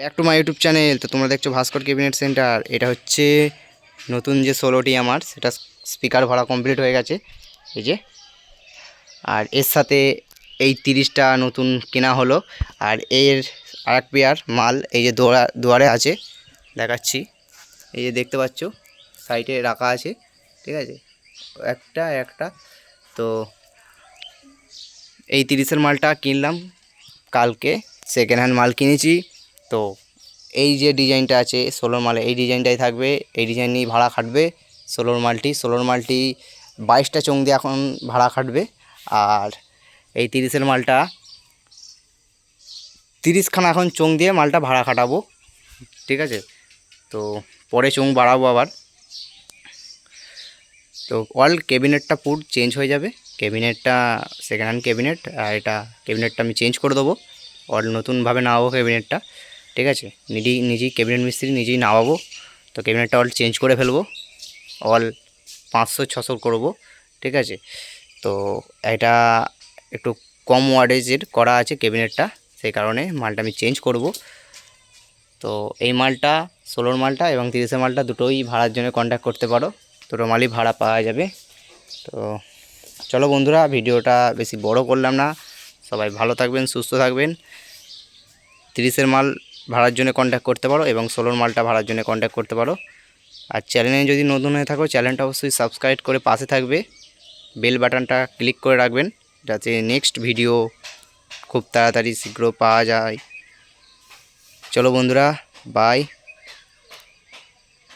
Back to my YouTube channel তো তোমরা দেখছ ভাস্কর ক্যাবিনেট সেন্টার এটা হচ্ছে নতুন যে ষোলোটি আমার, সেটা স্পিকার ভাড়া কমপ্লিট হয়ে গেছে, এই যে। আর এর সাথে এই তিরিশটা নতুন কেনা হলো, আর এর আর এক পেয়ার মাল এই যে দোয়া দুয়ারে আছে, দেখাচ্ছি। এই যে দেখতে পাচ্ছ সাইডে রাখা আছে, ঠিক আছে? একটা একটা, তো এই তিরিশের মালটা কিনলাম কালকে সেকেন্ড হ্যান্ড মাল কিনেছি। তো এই যে ডিজাইনটা আছে ষোলোর মালে, এই ডিজাইনটাই থাকবে। এই ডিজাইন নিয়েই ভাড়া খাটবে ষোলোর মালটি। ষোলোর মালটি বাইশটা চোং দিয়ে এখন ভাড়া খাটবে। আর এই তিরিশের মালটা, তিরিশখানা এখন চোং দিয়ে মালটা ভাড়া খাটাবো। ঠিক আছে? তো পরে চোং বাড়াবো আবার। তো অল ক্যাবিনেটটা পুর চেঞ্জ হয়ে যাবে। ক্যাবিনেটটা সেকেন্ড হ্যান্ড ক্যাবিনেট, আর এটা ক্যাবিনেটটা আমি চেঞ্জ করে দেবো। অল নতুনভাবে নামাবো ক্যাবিনেটটা। ঠিক আছে? নিজেই নিজেই ক্যাবিনেট মিস্ত্রি, নিজেই নামাবো। তো ক্যাবিনেটটা অল চেঞ্জ করে ফেলব। অল পাঁচশো, ছশো করব। ঠিক আছে? তো এটা একটু কম ওয়ার্ডেজের করা আছে ক্যাবিনেটটা সেই কারণে মালটা আমি চেঞ্জ করব। তো এই মালটা ষোলোর মালটা এবং তিরিশের মালটা দুটোই ভাড়ার জন্য কন্ট্যাক্ট করতে পারো। দুটো মালই ভাড়া পাওয়া যাবে। তো চলো বন্ধুরা, ভিডিওটা বেশি বড় করলাম না। সবাই ভালো থাকবেন, সুস্থ থাকবেন। তিরিশের মাল ভাড়ার জন্য কন্ট্যাক্ট করতে পারো এবং সোলোর মালটা ভাড়ার জন্য কন্ট্যাক্ট করতে পারো। আর চ্যানেলে যদি নতুন হয়ে থাকো চ্যানেলটা অবশ্যই সাবস্ক্রাইব করে পাশে থাকবে। বেল বাটনটা ক্লিক করে রাখবেন, যাতে নেক্সট ভিডিও খুব তাড়াতাড়ি শীঘ্র পাওয়া যায়। চলো বন্ধুরা বাই